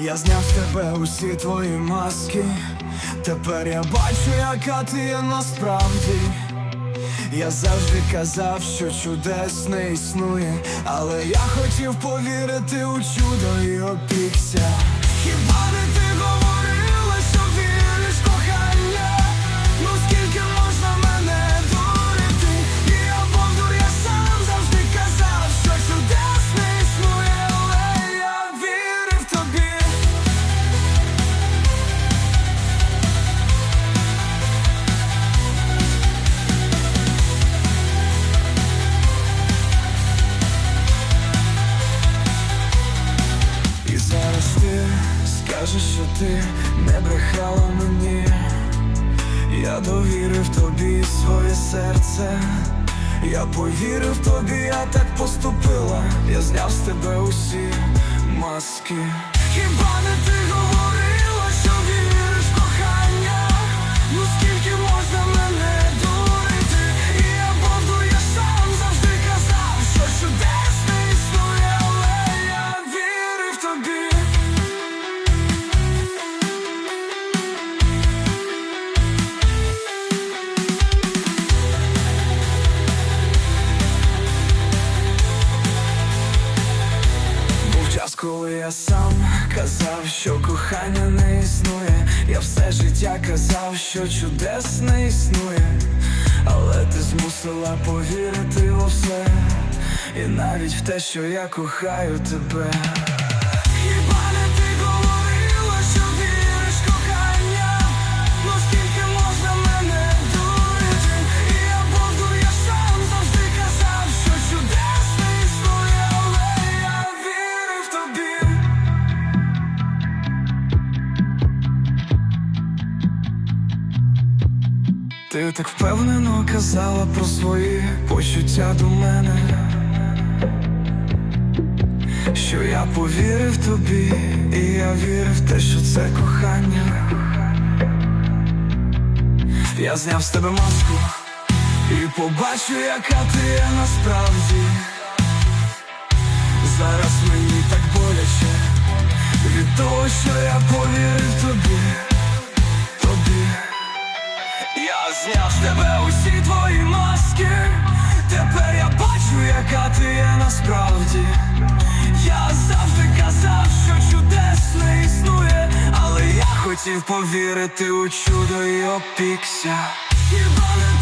Я зняв з тебе усі твої маски. Тепер я бачу, яка ти є насправді. Я завжди казав, що чудес не існує, але я хотів повірити у чудо і опікся. Хіба не ти скажеш, що ти не брехала мені. Я довірив тобі своє серце. Я повірив тобі, я так поступила. Я зняв з тебе усі маски. Хіба коли я сам казав, що кохання не існує. Я все життя казав, що чудес не існує. Але ти змусила повірити у все, і навіть в те, що я кохаю тебе. Ти так впевнено казала про свої почуття до мене, що я повірив тобі, і я вірив те, що це кохання. Я зняв з тебе маску і побачу, яка ти є насправді. Зараз мені так боляче від того, що я повірив тобі. Я зняв з тебе усі твої маски. Тепер я бачу, яка ти є насправді. Я завжди казав, що чудес не існує, але я хотів повірити у чудо і опікся. Хіба не